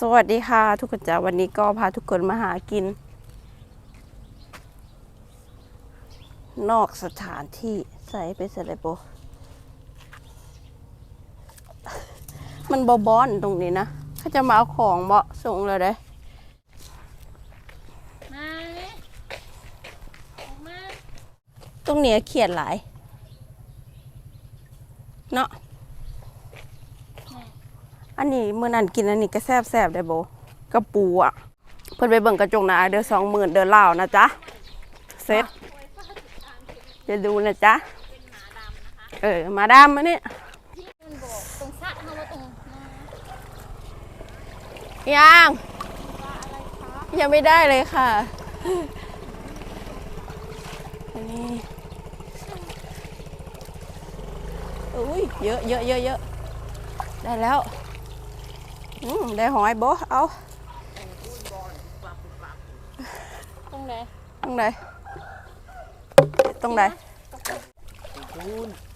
สวัสดีค่ะ ทุกคนจ้าวันนี้ก็พาทุกคนมาหากิน นอกสถานที่ใส่ไปเสร็จเลยโบมันบอบอนตรงนี้นะเขาจะมาเอาของเบาส่งเลยเด้มาเลยออกมาตรงเนี้ยเขียนหลาย เนาะ อันนี้มื้อนั้นกินอันนี้ก็แซ่บแซ่บได้โบกระปูอะเพิ่นไปเบิ่งกระจกหนาเดือสองหมื่นเดือเล่านะจ๊ะเซ็ตจะดูนะจ๊ะเออมาดามมาเนี่ยตรงสะเขาว่าตรงยังว่าอะไรคะยังไม่ได้เลยค่ะนนี้อุ้ยเยอะเยอะเยอะเยอะได้แล้ว อืมได้หอยโบเอาตรงไหนตรงไหนตรงไหน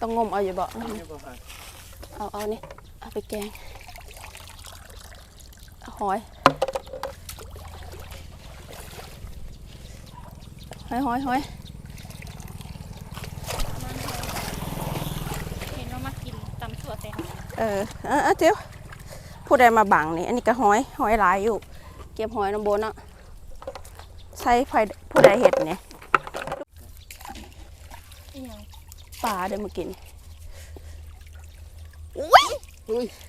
ต้องงมเอาอยู่บ่เอาเอานี่เอาไปแกงเอาหอยหอยหอยหอยมันเห็นว่ามากินตำถั่วแตงเออเออเอาเดี๋ยว ผู้ใดมาบังนี่ อันนี้ก็หอยหอยหลายอยู่ เก็บหอยน้ำบนอะใส่ไฟผู้ใดเห็ดเนี่ยอีหยังปลาเดี๋ยวมากิน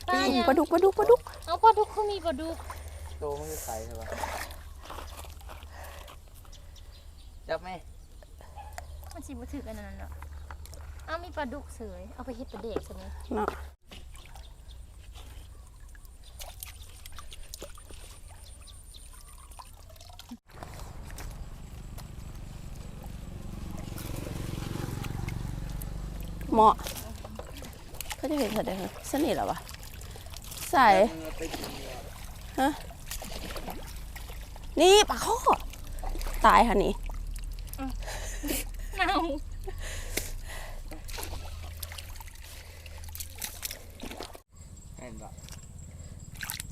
ปลาหยังปลาดุกปลาดุกปลาดุกเอาปลาดุกเขามีปลาดุกโตมันจะใส่ใช่ปะจับไหมมันสิบ่ถือกันนั่นเนาะเอามีปลาดุกเสยเอาไปเฮ็ดปลาเด็กใช่ไหมเนาะ เหมาะเขาจะเห็นเธอได้เหรอสนิทเหรอวะใส่นี่ปลาข้อตายค่ะนี่เน่าเห็นปะ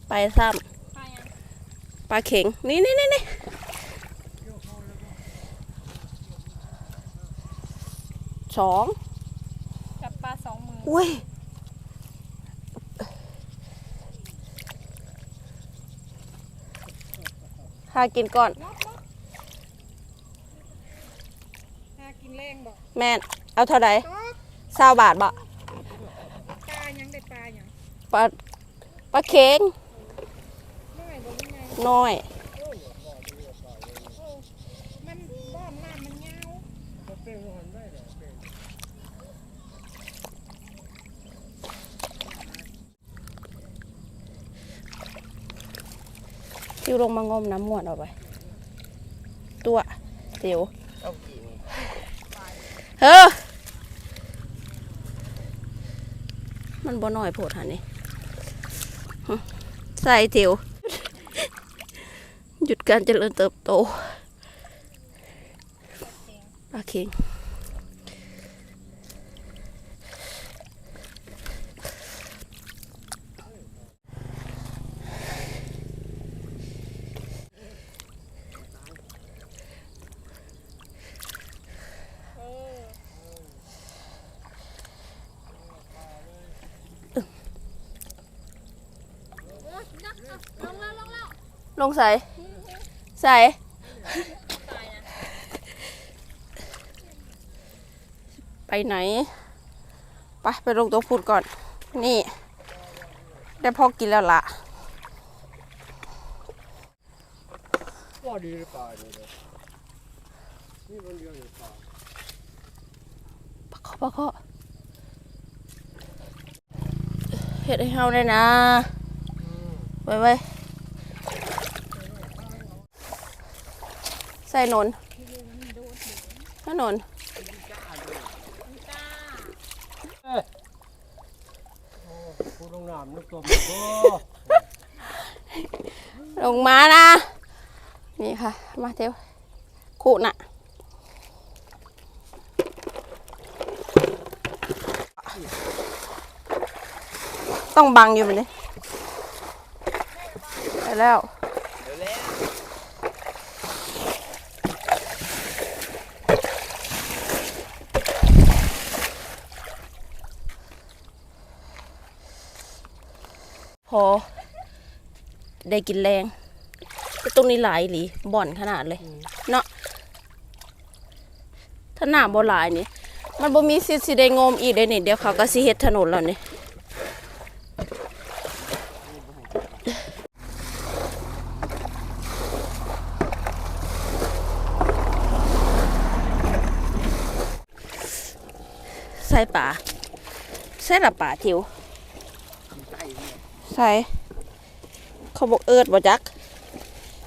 ไปซ้ปลาหยังำปลาเข็ง นี่นี่นี่นี่สองกับปลาส องมืออุ้ยหากินก่อนปลากินแรงบ่แม่นเอาเท่าไหร่เศร้าบาทบ่ปลายังได้ปลาหยังปลาปลาเข็งน้อยบ่ยังไงน้อย มันบ้อมน้ำมันยาว คิวลงมางมน้ำมวดเอาไป ตัวเดี๋ยวเอากี่นี่เฮ้อมันบ่น้อยโพดหันนี่ใส่เถียวหยุดการเจริญเติบโตปลาเค็ง ลงใส่ใส่ไปไหน ไปไปลงตัวพูดก่อน นี่ ได้พอกินแล้วล่ะว่าดีหรือเปล่าเนี่ยนี่มันเยอะหรือเปล่าปะเคาะปะเคาะเห็ดให้เฮาได้นะไว้ไว้ ใส่หนนถนนผู้ลงน้ำนึกตัวมันก็ลงมานะ นี่ค่ะ มาเทียวขู่น่ะต้องบังอยู่แบบนี้เอแล้วเดี๋ยว พอ ได้กินแรงแต่ตรงนี้หลายหลีบ่อนขนาดเลย เนาะถ้าหน้าบ่หลายนี่ มันบ่มีสิทธิ์สิได้งมอีกได้นี่เดี๋ยวเขาก็สิเฮ็ดถนนแล้วนี่ใส่ป่าใส่ละป่าทิวใส่ เนี่ยใส่เขาบอกเอิดบ่จัก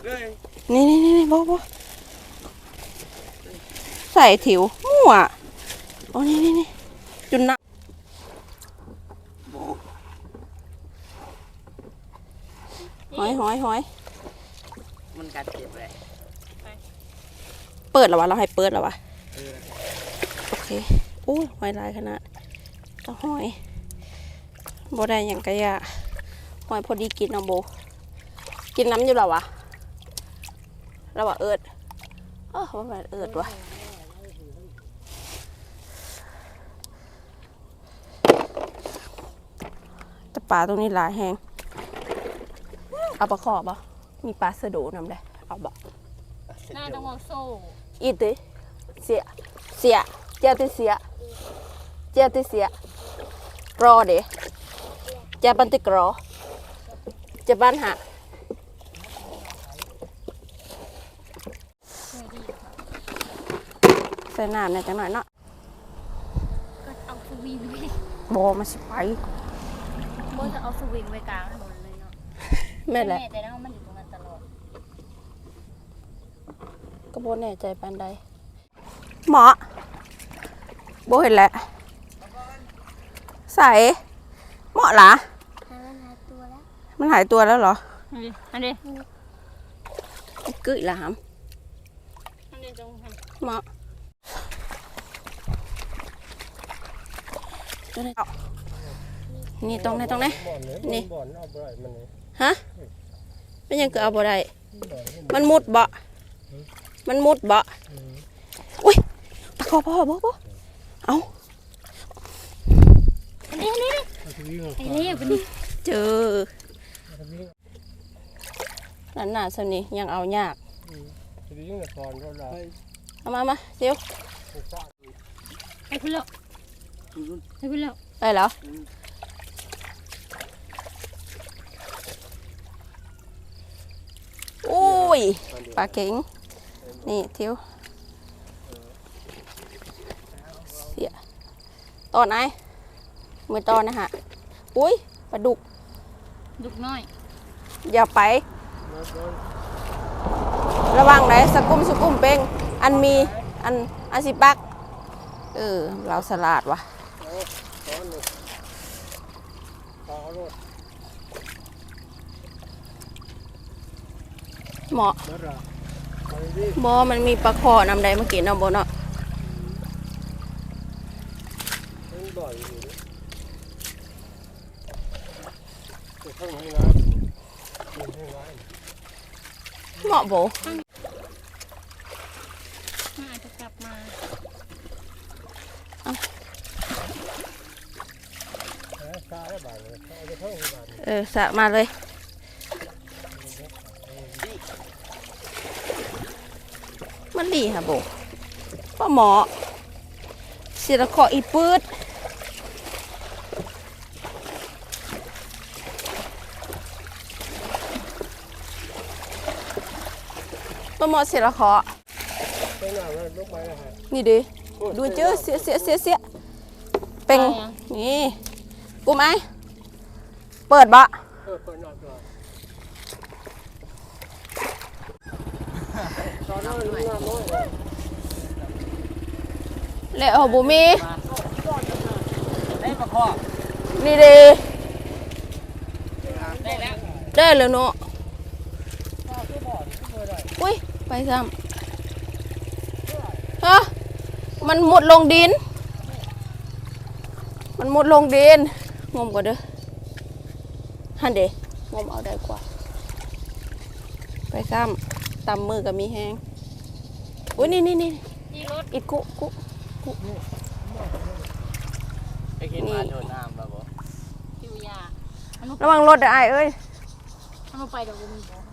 เลยนี่นี่นี่บ่บ่ใส่ถิวมั่วโอ้นี่นี่นี่จุนนะหอยหอยหอยมันกัดเจ็บเลยเปิดแล้ววะเราให้เปิดแล้ววะเออโอเคอู้ยหอยลายขนาดต้องหอยบ่ได้อย่างกะยะ หอยพอดีกินเอาโบ กินน้ำอยู่แล้ววะแล้วว่าเอิดเออว่ามันเอิดวะแต่ปลาตรงนี้หลายแหงเอาปลาขอบอะมีปลาสะโดนำได้เอาบ่หน้าต้องเอาโซ่อีติเสียเสียเจ้าติเสียเจ้าติเสียรอเดเจ้าบันติกรอเจ้าบ้านหะเคยดีค่ะใส่น้ำเนี่ยจังหน่อยเนาะก็เอาสวิงไว้โบมาสิไปโบจะเอาสวิงไว้กลางถนนเลยเนาะแม่นแหละแต่แล้วมันอยู่ตรงนั้นตลอดก็โบแน่ใจปานใดเหมาะโบเห็นแหละใส่เหมาะเหรอ มันหายตัวแล้ว มันหายตัวแล้วเหรอ อันนี้อันนี้กึ่ยละหอันนี้ตรงนั้นำเหมาะตัวไหนเอานี่ตรงไหนตรงไหนบ่อนเลยนี่บ่อนเอาไปได้มันนี่ฮะเป็นยังเกิดเอาบ่ได้มันมุดบ่มันมุดบ่อุ้ยตะคอพ่อบ่บ่เอาอันนี้อันนี้เอาสวิงอันนี้อันนี้เจอ เอาสวิงนั่นน่ะสนี่ยังเอายากสวิงน่ะก่อนเราได้เอามามาเซียวไอ้คุณแล้วไอ้คุณแล้วได้แล้วอุ้ยปลาเก๋งนี่เที่ยวเสียตอนไหนมือตอนนะฮะอุ้ยปลาดุก ดุกน้อย อย่าไป ระวังไหนสกุมสกุมเป้งอันมีอันอันสิปัก เออ เราสลัดวะเหมาะบอมันมีปลาคอนำใดเมื่อกี้เนาะบนอะเนาน เหมาะโบมันอาจจะกลับมาหาซาได้บาทเลยเอาไปเข้าให้บาทเลยเออสะมาเลยมันดีค่ะโบป้าหมอศิลขออีปืด ป้าหมอศิลขอไปหนลุกไปแล้วฮะนี่ดิดูเจอเสียเสียเสียเสียเป็งนี่กูไหมเปิดบะเออเปิดหน้าก่อนตอนนั้นมันงามน้อยเลยแล้บุมีได้ปลาคอนี่ดิได้แล้วได้แล้วเนาะ ข้าวที่บ่อนที่เมื่อไร อุ้ย ไปซ้ำฮะมันมุดลงดิน มันมุดลงดิน งมก่อนเด้อฮันเดงมเอาได้กว่า ไปซ้ำตำมือกับมีแห้งอุ้ยนี่นี่นี่ที่รถอีกกุกุไอ้กินมาโดนน้ำแบบบ่คิวยาอันนู้นระวังรถเด้อไอ้ายเอ้ยอันนู้นไปเดี๋ยวกูมีบ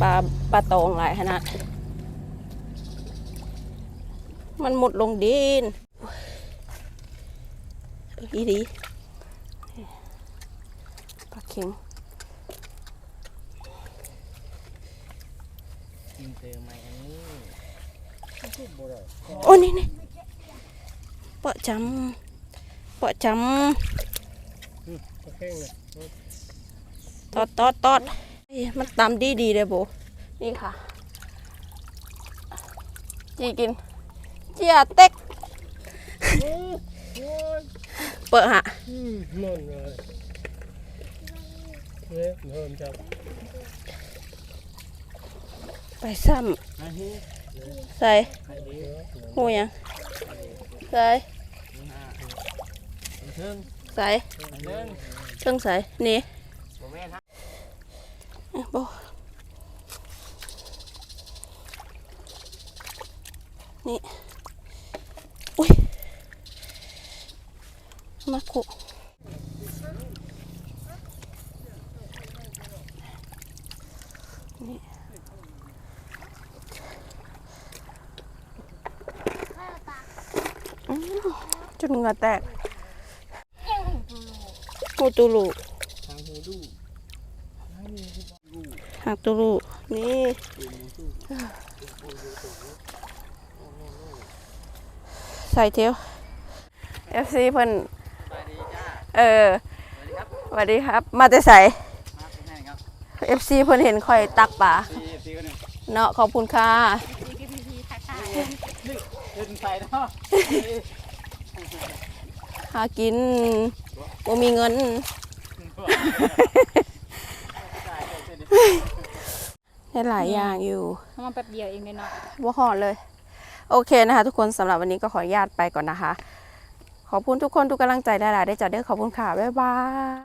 ปลาปลาตองหลายขนาดมันหมดลงดินเอออีดีปลาเข็งกินเติมไหมอันนี้โอ้นี่นี่เปาะจำเปาะจตะแข้งเลยำตอดตอดตอดเอ้ย มันตำดีดีเลยโบ นี่ค่ะ จีกิน เจียเต็ก เปิดฮะนั่นเลยเฮ้ยเพิ่มจับไปซ้ำใส่หูยังใส่ใส่เทิงเครื่องใส่นี่ อ้ยโบนี่ อุ้ย มาคุนี่อื้อจนเหงื่อแตกหูตูลูทางหูดู หักตูลูนี่ใส่เทียว FC เพิ่นเออสวัสดีครับ มาแต่ใส่เป็นไงครับ FC เพิ่นเห็นข่อยตักป่าเนาะขอบคุณค่ะพีพีพีพีทักทายเดินใส่เนาะหากินบ่มีเงิน ได้หลายอย่างอยู่ทำมาแป๊บเดียวเองเลยเนาะว่าหอดเลย โอเคนะคะ ทุกคนสำหรับวันนี้ก็ขออนุญาตไปก่อนนะคะ ขอบคุณทุกคนทุกกำลังใจได้หลายได้จัดเด้อขอบคุณค่ะ บ๊ายบาย